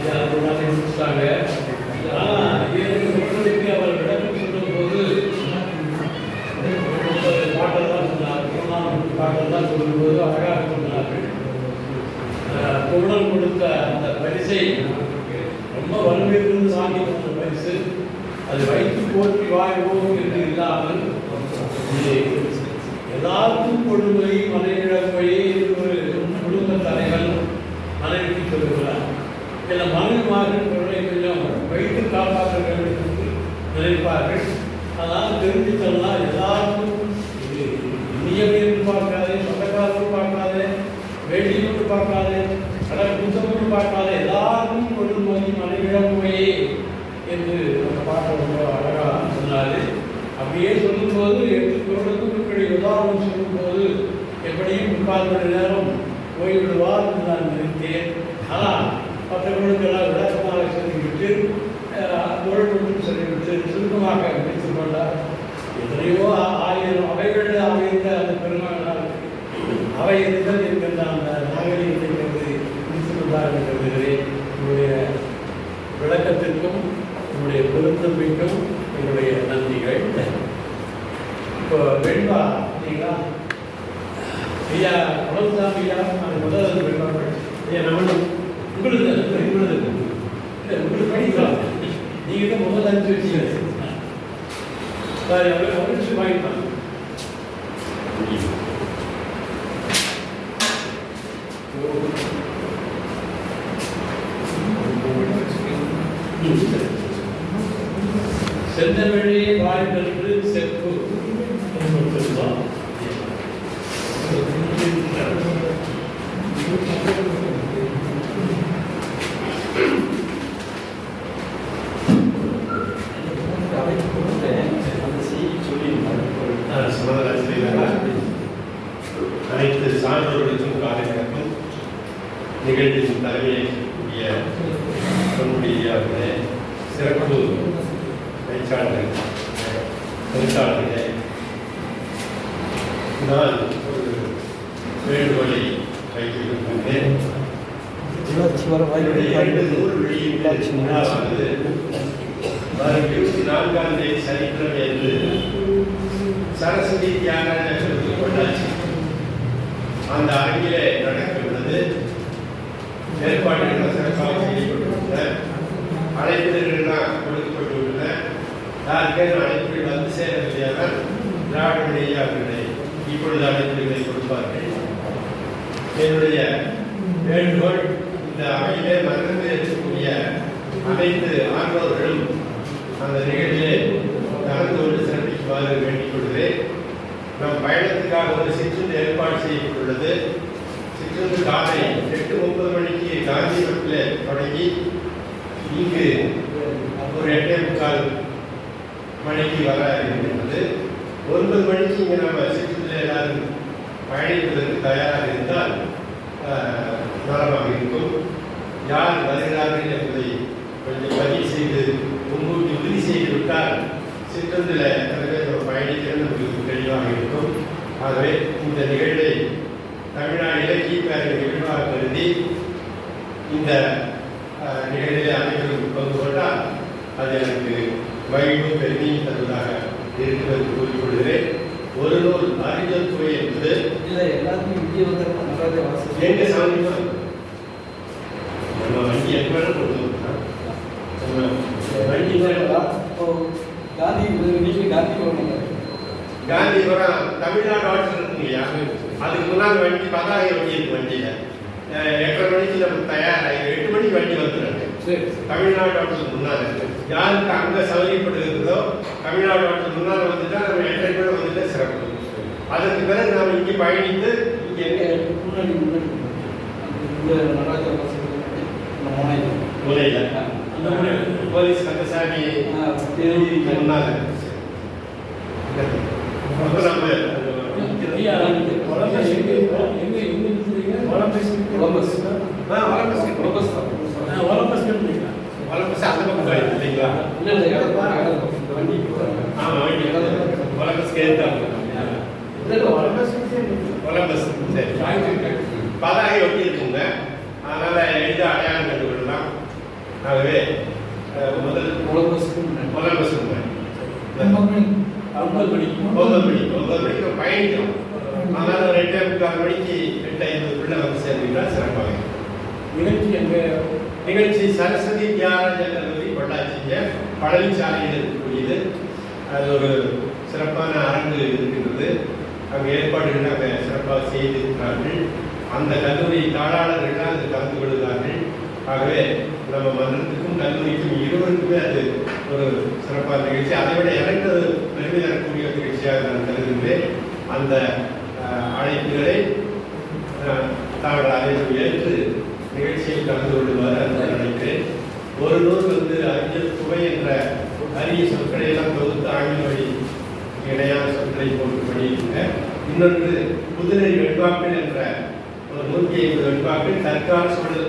இது ஆனால் இதற்கு முன்னணிக்கு அவர் விளக்கம் பாட்டல் தான் சொன்னார். பொண்ணா பாட்டல் தான் சொல்லும்போது அழகாக சொன்னார்கள் அஹ் கொடுத்த அந்த பரிசை ரொம்ப வலுவிலிருந்து வாங்கி வந்த பரிசு. அது வைத்து போற்றி வாழ்வோம் என்று இல்லாமல் இது எல்லாருக்கும் கொடுமை மனைவிழப்பை ஒரு குடும்ப தலைவன் மனைவிக்கு சொல்லுகிறார். சில மனைவிமார்கள் பொருளை வைத்து காப்பாற்ற வேண்டும் என்று நினைப்பார்கள். அதனால் தெரிஞ்சு சொன்னால் எல்லாருக்கும் இது இனியம் பார்க்காது பார்க்காதே சொந்தக்காரரும் பார்க்காதே வேண்டியும் பார்க்காதே கடல் குத்தமும் பார்க்காதே எல்லாருக்கும் கொடுமை மனைவிழப்பையே என்று அந்த பாட்டை ரொம்ப அழகாக சொன்னார். அப்படியே சொல்லும்போது எட்டு குரலுக்கும் இப்படி உதாரணம் சொல்லும்போது எப்படியும் முக்கால் மணி நேரம் போய்விடுவார் நான் நினைத்தேன். ஆனால் மற்றவர்களுக்கெல்லாம் விளக்கமாக சொல்லிவிட்டு அஹ், குரல் சொல்லிவிட்டு சுருக்கமாக வைத்துக் கொண்டார் எத்தனையோ ஆயிரம் அவைகள் அமைந்த அந்த பெருமகனால் அவை இருந்தது என்கின்ற அந்த நாகரிகத்தை கருதி முடித்துக் கொண்டார் என்று கருதுகிறேன் உங்களுடைய விளக்கத்திற்கும் உங்களுடைய பொருத்தமைக்கும் என்னுடைய நன்றிகள் இப்போ வெண்பா இல்லைங்களா ஐயா குலசாமி ஐயா அது முதல் வெண்பா ஐயா நம்ம உங்களுக்கு உங்களுக்கு இல்லை உங்களுக்கு படிக்கலாம் நீங்கள் தான் முதல் அஞ்சு வச்சீங்க சாரி அவர் அவருக்கு வாங்கிக்கலாம் செந்தமிழே வாழ்வென்று செப்பு என்று சொல்லுவார். நான் சமாதானம் செய்கிறேன். அனைத்து சான்றோர்களுக்கும் காலை வணக்கம் நிகழ்ச்சியின் தலைமையேற்கக்கூடிய நம்முடைய சிறப்பு பேச்சாளர்கள் எழுத்தாளர்களே நான் ஒரு வேண்டுகோளை வைத்திருக்கின்றேன். இருபத்தி நான்காம் தேதி சனிக்கிழமை என்று சரஸ்வதி தியாகராஜர் கொண்டாச்சு அந்த அரங்கிலே நடக்கிறது ஏற்பாடுகள் சிறப்பாக செய்யப்பட்டுள்ளன அழைப்பிதழ்கள்லாம் கொடுக்கப்பட்டுள்ளன யாருக்கேனும் அழைப்புகள் வந்து சேரவில்லையானால் திராவிட அவர்களை இப்பொழுது அழைப்புகளை கொடுப்பார்கள். என்னுடைய வேண்டுகோள் இந்த அவையிலே மறந்து இருக்கக்கூடிய அனைத்து ஆண்டோர்களும் அந்த நிகழ்விலே கலந்து கொண்டு சிறப்பிக்குமாறு வேண்டிக் கொள்கிறேன். நம் பயணத்துக்காக ஒரு சிற்றுந்து ஏற்பாடு செய்யப்பட்டுள்ளது. சிற்றுந்து காலை எட்டு முப்பது மணிக்கு காந்திபுரத்தில் தொடங்கி இங்கு ஒரு எட்டே முக்கால் மணிக்கு வர இருக்கின்றது. ஒன்பது மணிக்கு இங்கே நம்ம சிற்றுந்தில் எல்லாரும் பயணிப்பதற்கு தயாராக இருந்தால் நலமாக இருக்கும். யார் வருகிறார்கள் என்பதை கொஞ்சம் பதிவு செய்து முன்கூட்டி உறுதி செய்து விட்டால் சிற்றந்தில் எனவே நம்ம பயணிக்கிறது நமக்கு தெளிவாக இருக்கும். ஆகவே இந்த நிகழ்வை தமிழ்நாடு இலக்கிய பேரவை நிகழ்வாக கருதி இந்த நிகழ்விலே அனைவரும் பங்கு கொண்டால் அது எனக்கு மகிழ்வும் பெருமையும் தருவதாக இருக்கிறது கூறிக்கொள்கிறேன் ஒரு நூல் அறிஞர் துறை என்பது எங்க சாமியம் நம்ம வண்டி வேணா கொண்டு. நம்ம வண்டி வேணா இப்போ காந்தி நீங்க காந்தி வரணும் காந்திபுரம் தமிழ்நாடு ஆட்சி இருக்குங்கய்யா அதுக்கு முன்னாடி வண்டி பதாகை வண்டி இருக்கு வண்டியில எட்டரை மணிக்கு நம்ம தயாராகி எட்டு மணிக்கு வண்டி வந்துடுறாங்க சரி. தமிழ்நாடு ஆட்சிக்கு முன்னால யாருக்கு அங்க சௌகரியப்படுகிறதோ தமிழ்நாடு ஆட்சிக்கு முன்னால வந்துட்டா நம்ம எட்டரை கூட வந்துட்டா சிறப்பு. அதற்கு பிறகு நாம இங்கே பயணித்து இங்கே எங்க முன்னாடி முன்னாடி நடராஜ முனையில். போலீஸ் கந்தசாமி சரி. பதாகை ஒட்டி இருக்குங்க அதனால எளிதாக அடையாளம் கண்டுகொள்ளலாம் ஆகவே முதல் உலகத்துக்கும் முதல் பஸ் ஒன்பது மணிக்கு ஒன்பது மணி ஒன்பது மணிக்கு நம்ம பயணிக்கிறோம் அதனால ஒரு எட்டே முக்கால் மணிக்கு எட்டு ஐம்பதுக்குள்ள வந்து சேர்ந்தீங்கன்னா சிறப்பாக. நிகழ்ச்சி நிகழ்ச்சி சரஸ்வதி தியாகராஜ கல்லூரி பொள்ளாச்சிங்க. பழனிச்சாலையில் இருக்கக்கூடியது. அது ஒரு சிறப்பான அரங்கு இருக்கின்றது. அங்கே ஏற்பாடுகள் அங்கே சிறப்பாக செய்திருக்கிறார்கள். அந்த கல்லூரி தாளாளர்கள் அது கலந்து கொள்கிறார்கள். ஆகவே நம்ம மன்றத்துக்கும் கல்லூரிக்கும் இருவருக்குமே அது ஒரு சிறப்பான நிகழ்ச்சி. அதை விட எனக்கு அது பெருமை தரக்கூடிய ஒரு நிகழ்ச்சியாக நான் கருதுகிறேன். அந்த அழைப்புகளை தாங்கள் அழைப்பு ஏற்று நிகழ்ச்சியில் கலந்து கொள்ளுமாறு அந்த நினைக்கிறேன் ஒரு நூல் வந்து அறிஞர் சுவை என்ற அரிய சொற்களை எல்லாம் தொகுத்து ஆங்கில வழி இணையான சொற்களை போட்டு பண்ணியிருக்க இன்னொன்று புதுநெறி வெண்பாக்கள் என்ற ஒரு நூற்றி ஐம்பது வெண்பாக்கள் தற்கால சூழல்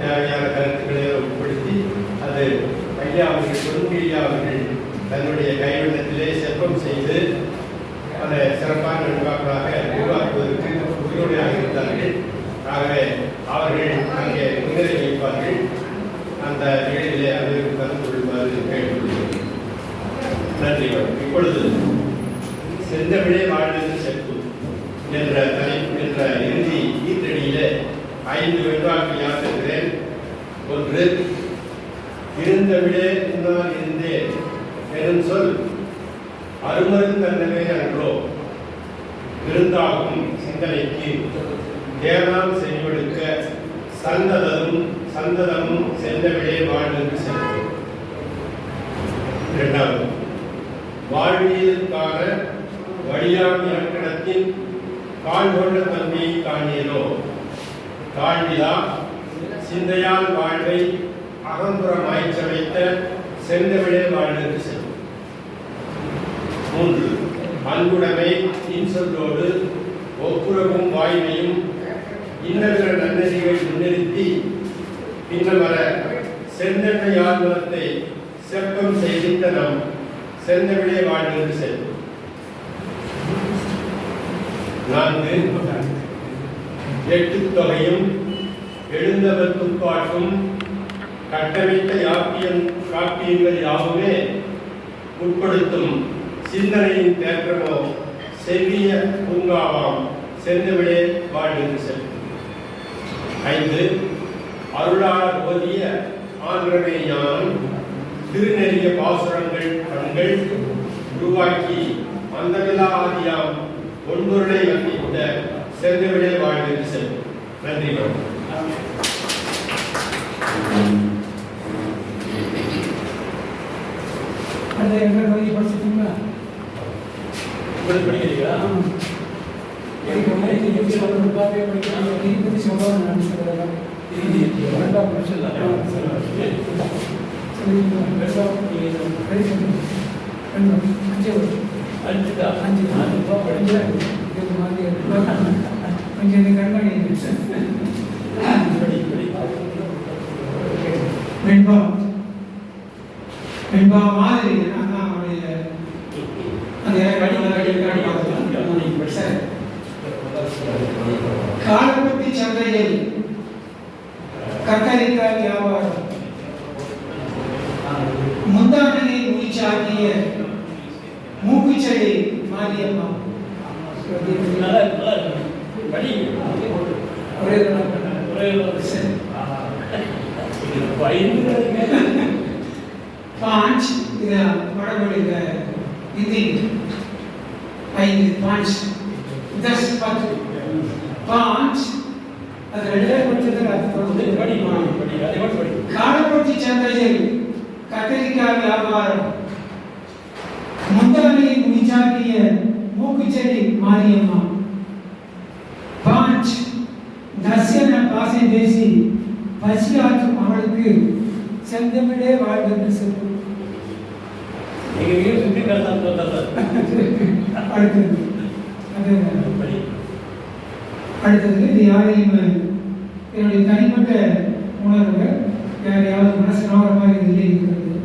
தேவையான கருத்துக்களை உட்படுத்தி அது ஐயா அவர்கள் கொடுங்கை அவர்கள் தன்னுடைய கைவண்ணத்திலே செப்பம் செய்து அதை சிறப்பான நிர்வாகமாக உருவாக்குவதற்கு உறுதுணையாக இருந்தார்கள் ஆகவே அவர்கள் அங்கே முன்னிலை வைப்பார்கள். அந்த நிகழ்விலே அவர்கள் கலந்து கொள்ளுமாறு கேட்டுக்கொள்கிறேன். நன்றி. இப்பொழுது செந்தமிழே வாழ்வது செப்பு என்ற தலைப்பு என்ற இறுதி ஈத்தடியிலே ஐந்து வெண்பாக்கள் யாத்திரை ஒன்று இருந்தவிடே முன்னால் இருந்தேன் எனும் சொல். அருமருந்தன்னவே அன்றோ. இருந்தாகும் சிந்தனைக்கு தேவனாம் செவியொடுக்க சந்ததமும் சந்ததமும் செல்லவிடே வாழ்வுக்கு செல்வோம். இரண்டாவது வாழ்வியலுக்கான வழியாமை இலக்கணத்தின் கால் கொண்ட தன்மையை காணியதோ தாழ்விலா சிந்தையால் வாழ்வை அகம்புறமாய் சமைத்த செந்தமிழே வாழ்வென்று செல்வோம் மூன்று அன்புடைமை இன்சொல்லோடு ஒப்புரவும் வாய்மையும் இன்னபிற நன்னெறிகள் முன்னிறுத்தி பின்னர் வர செந்தமிழை யாழ்மலத்தை செப்பம் செய்தித்த நம் செந்தமிழே வாழ்ந்து செல்வோம் நான்கு எட்டு தொகையும் எழுந்தவர் துப்பாட்டும் கட்டமைத்த யாப்பியம் காப்பியங்கள் யாவுமே உட்படுத்தும் சிந்தனையின் தேற்றமோ செவ்விய பூங்காவாம் செந்தமிழே வாழ்ந்து செல்லும் ஐந்து அருளாளர் ஓதிய ஆந்திரமே ஞானம் திருநெறிய பாசுரங்கள் கண்கள் உருவாக்கி அந்தமில்லா ஆதியாம் ஒன்பொருளை வந்தித்த செந்தமிழே வாழ்ந்து செல்லும் நன்றி வணக்கம். அந்த எங்கள் படிச்சிட்டீங்களா படிக்கிறீங்களா திருப்பதி அஞ்சு. அஞ்சு அஞ்சு மாதிரி கொஞ்சம் கண்மணி படி படி வெண்பா வெண்பா மாதிரி அவருடைய அந்த படி படி சரி காலப்பட்டி சந்தையில் கத்தரிக்காய் வியாபாரம். முந்தானையை முடிச்சாக்கிய மூக்குச்செடி மாரியம்மா ஒரே ஒரு பாஞ்ச் இது வடமொழியில் இது ஐந்து பாஞ்ச் தஸ் பத்து பாஞ்ச் அது ரெண்டே பட்சத்தில் அது படி படி அதே படி காலப்பட்டி சந்திரஜன் கத்திரிக்காய் வியாபாரம் முந்தவனை விசாக்கிய மூக்குச்செடி மாரியம்மா பாஞ்ச் தஸ்யன பாசை பேசி பசியாற்ற அவளுக்கு செந்தமிழே வாழ்வென்று சொல்லும். அடுத்தது. அடுத்தது இது யாரையும் என்னுடைய தனிப்பட்ட உணர்வு யாரையாவது மனசு நோக்கிற மாதிரி இது இல்லை இருக்கிறது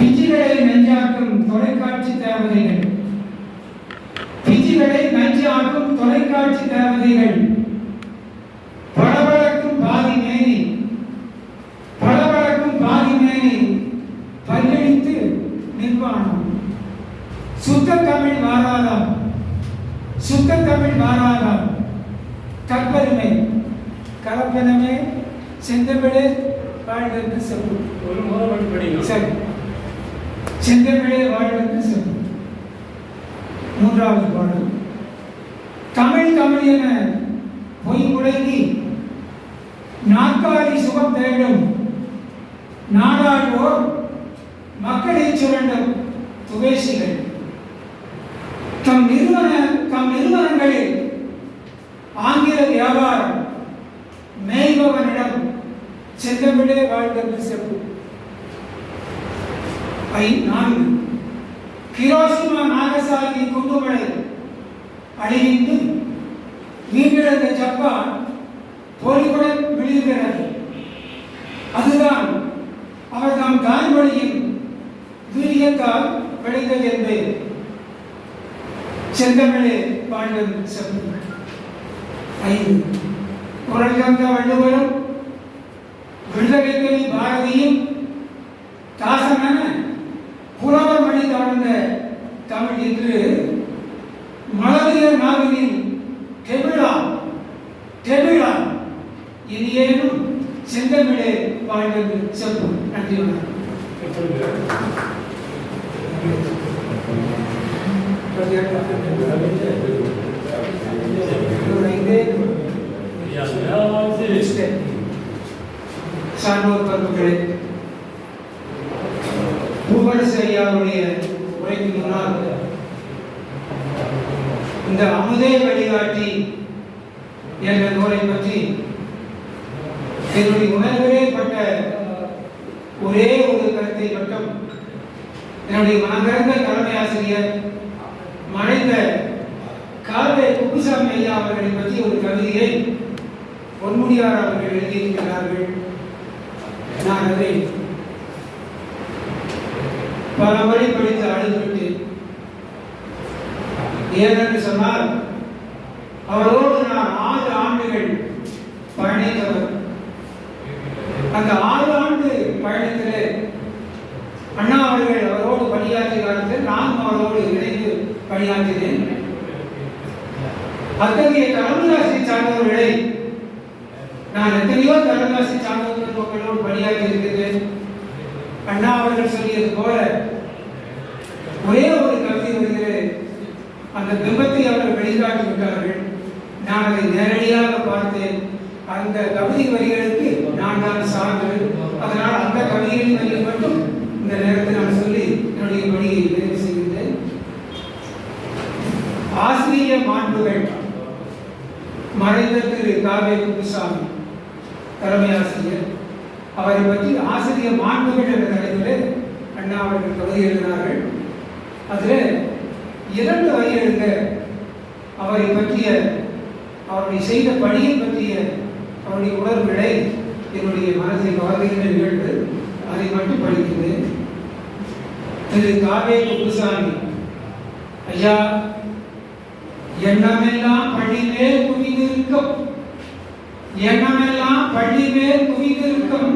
பிஞ்சுகளை நெஞ்சாக்கும் தொலைக்காட்சி தேவதைகள். பிஞ்சுகளை நஞ்சாக்கும் தொலைக்காட்சி தேவதைகள். வாழ்வென்று செல்வம் ஒரு முறை மட்டும் படிங்க. சரி. செந்தமிழே வாழ்வென்று செல்வம் மூன்றாவது பாடல். தமிழ் தமிழ் என பொய் முழங்கி நாற்காலி சுகம் தேடும் நாடாடுவோர் மக்களை சுரண்டும் துவேசிகள் தம் நிறுவன தம் நிறுவனங்களில் ஆங்கில வியாபாரம் மேய்பவனிடம் செந்தமிழே வாழ்வென்று செப்பு ஐ நான்கு. கிரோசிமா நாகசாகி குண்டுமலை அழிந்து மீண்டெழுந்த ஜப்பான் தோல்வியுடன் விழுகிறது அதுதான் அவர் தாம் தாய்மொழியின் வீரியத்தால் விளைந்தது என்பது செந்தமிழே வாழ்வன் செப்பு ஐந்து. குரல் கந்த வள்ளுவரும் விடுதலைக்கவி பாரதியும் தாசனன புலவர் மணி தாழ்ந்த தமிழ் இன்று மழலையர் நாவினில் தெமிழா தெமிழா இனியேனும் செந்தமிழே வாழ்வது செல்வம் நன்றி வணக்கம். சான்றோர் பண்புகளே. பூவரசு ஐயாவுடைய உரைக்கு முன்னால் இந்த அமுதே வழிகாட்டி என்ற நூலை பற்றி என்னுடைய உணர்விலே பட்ட ஒரே ஒரு கருத்தை மட்டும் என்னுடைய மனதிறந்த தலைமை ஆசிரியர் மறைந்த கார்வே குப்புசாமி ஐயா அவர்களை பற்றி ஒரு கவிதையை பொன்முடியார் அவர்கள் எழுதியிருக்கிறார்கள். நான் பல முறை படித்து அழுதுவிட்டு ஏனென்று சொன்னால் அவரோடு நான் ஆறு ஆண்டுகள் பயணித்தவர். அந்த ஆறு ஆண்டு பயணத்திலே அண்ணா அவர்கள் அவரோடு பணியாற்றிய காலத்தில் நானும் அவரோடு இணைந்து பணியாற்றினேன். அத்தகைய தலைமையாசி சார்ந்தவர்களை நான் எத்தனையோ தலைமையாசி சார்ந்தவர்கள் மக்களோடு பணியாக இருக்குது. அண்ணா அவர்கள் சொல்லியது போல ஒரே ஒரு கவிதை வருகிறது அந்த பிம்பத்தை அவர்கள் வெளிக்காட்டி விட்டார்கள். நான் அதை நேரடியாக பார்த்தேன். அந்த கவிதை வரிகளுக்கு நான் தான் சான்று. அதனால் அந்த கவிதைகளின் வரிகள் மட்டும் இந்த நேரத்தில் நான் சொல்லி என்னுடைய பணியை நிறைவு செய்கின்றேன். ஆசிரிய மாண்புகள் மறைந்த திரு காவே குப்புசாமி. தலைமை ஆசிரியர் அவரை பற்றி ஆசிரியர் மாண்புகள் என்ற தலைப்பில் அண்ணா அவர்கள் கவிதை எழுதினார்கள். அதில் இரண்டு வரி அவரை பற்றிய அவருடைய செய்த பணியை பற்றிய அவருடைய உணர்வுகளை என்னுடைய மனதை வார்த்தைகளை நிகழ்வு அதை மட்டும் படிக்கிறேன் திரு காவே குப்புசாமி ஐயா எண்ணமெல்லாம் பணி மேல் குவிந்திருக்கும் எண்ணமெல்லாம் பள்ளி மேல் குவிந்திருக்கும்.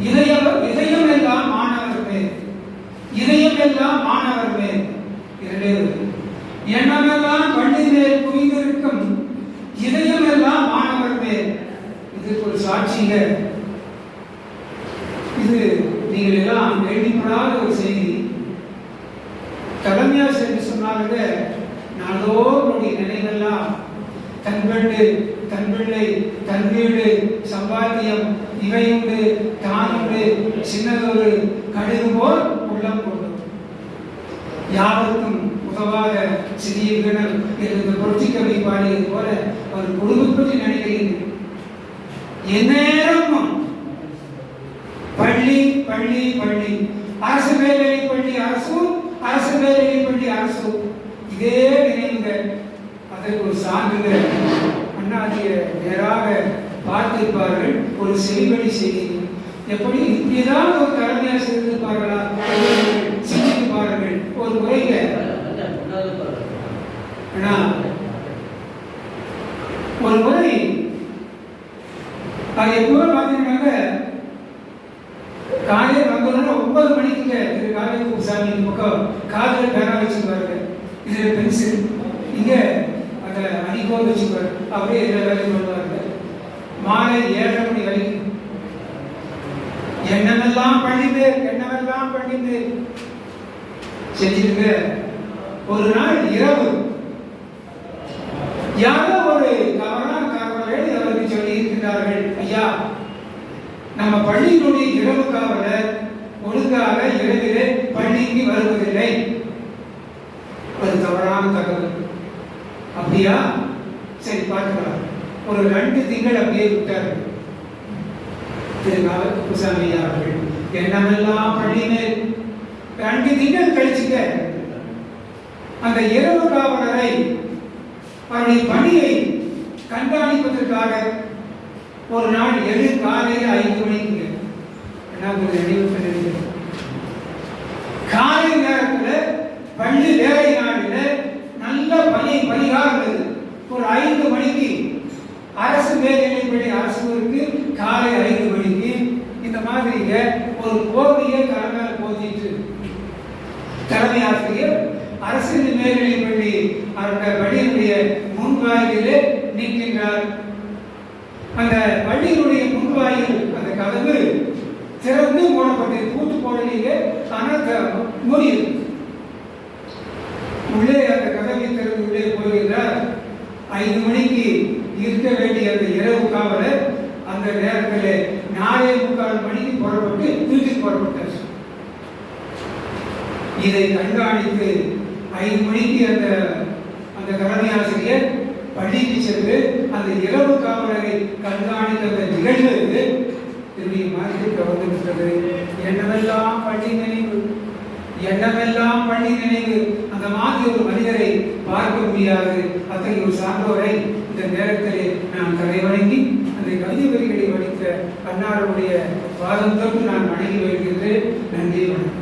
இதயம் இதயம் எல்லாம் மாணவர் மேல். இதயம் எல்லாம் மாணவர் மேல். இரண்டே எண்ணமெல்லாம் பள்ளி மேல் குவிந்திருக்கும். இதயம் எல்லாம் மாணவர் மேல். இதுக்கு ஒரு சாட்சிங்க இது நீங்கள் எல்லாம் கேள்விப்படாத ஒரு செய்தி. தலைமையாசிரியர் என்று சொன்னாங்க நாளோருடைய நினைவெல்லாம் தன் பெண்டு தன் பிள்ளை தன் வீடு சம்பாத்தியம் இவையுண்டு தானுண்டு சின்னதொரு கடுகு போல் உள்ளம் கொண்டு யாருக்கும் உதவாத சிறிய கிணல் என்று புரட்சி கவி பாடியது போல ஒரு குடும்பம் நடிகையின் நினைக்கிறீர்கள் எந்நேரமும் பள்ளி பள்ளி பள்ளி அரசு மேல்நிலை பள்ளி அரசு அரசு மேல்நிலை பள்ளி அரசு. இதே நினைவுகள் அதற்கு ஒரு சான்றுகள். அண்ணாதிய நேராக பார்த்திருப்பார்கள். ஒரு செவிவழி செய்தி. எப்படி? ஏதாவது ஒரு தலைமையாக செய்திருப்பார்களா சிந்திப்பார்கள். ஒரு முறைங்க ஒரு முறை அது எப்போ பார்த்தீங்கன்னாக்க காலையில் வந்தோன்னா ஒன்பது மணிக்கு திரு காலையில் சாமி இந்த பக்கம் காதில் பேனா வச்சுருந்தாரு இதில் பென்சில். இங்கே அடிக்கோ வச்சுக்குவார் அப்படியே எல்லா மாலை ஏழரை மணி வரைக்கும் எண்ணமெல்லாம் பண்ணிட்டு என்னவெல்லாம் பண்ணிட்டு செஞ்சிருக்கு ஒரு நாள் இரவு. யாரோ ஒரு தவறான காவலர்கள் அவருக்கு சொல்லி இருக்கிறார்கள் ஐயா நம்ம பள்ளியினுடைய இரவு காவலர் ஒழுங்காக இரவிலே பள்ளிக்கு வருவதில்லை. ஒரு தவறான தகவல். அப்படியா? சரி பார்க்கலாம் ஒரு ரெண்டு திங்கள் அப்படியே விட்டார்கள் திருநாள் குப்புசாமி அவர்கள் என்னமெல்லாம் பள்ளியினர் ரெண்டு திங்கள் கழிச்சுக்க அந்த இரவு காவலரை அவருடைய பணியை கண்காணிப்பதற்காக ஒரு நாள் எழு காலையில் ஐந்து மணிக்கு ஒரு நினைவு காலை நேரத்தில் பள்ளி வேலை நாளில் நல்ல பணி பணிகாரம் ஒரு ஐந்து அரசு மேல்நிலைப்பள்ளி அரசுக்கு காலை ஐந்து மணிக்கு. இந்த மாதிரிங்க ஒரு கோவியை தலைமையில போதிட்டு தலைமை ஆசிரியர் அரசு மேல்நிலைப்பள்ளி அந்த பள்ளியினுடைய முன்வாயிலே நிற்கின்றார். அந்த பள்ளியினுடைய முன்வாயில் அந்த கதவு திறந்து மூடப்பட்டது பூட்டு போடலீங்க ஆனால் த- உள்ளே அந்த கதவை திறந்து உள்ளே போகிறார் ஐந்து மணிக்கு இருக்க வேண்டிய அந்த இரவு காவல அந்த நேரத்தில் நாலே முக்கால் மணிக்கு புறப்பட்டு வீட்டுக்கு புறப்பட்டார். இதை கண்காணித்து ஐந்து மணிக்கு அந்த அந்த தலைமை ஆசிரியர் பள்ளிக்கு சென்று அந்த இரவு காவலரை கண்காணித்த அந்த நிகழ்வு என்னுடைய மனதில் கவர்ந்திருக்கிறது என்னவெல்லாம் பள்ளி நினைவு? என்னவெல்லாம் பள்ளி நினைவு? அந்த மாதிரி ஒரு மனிதரை பார்க்க முடியாது. அத்தகைய ஒரு சான்றோரை இந்த நேரத்திலே நான் தலை வணங்கி அந்த கவிதை வரிகளை வடித்த அன்னாருடைய வாதத்திற்கு நான் வணங்கி வருகின்றேன். நன்றி வணக்கம்.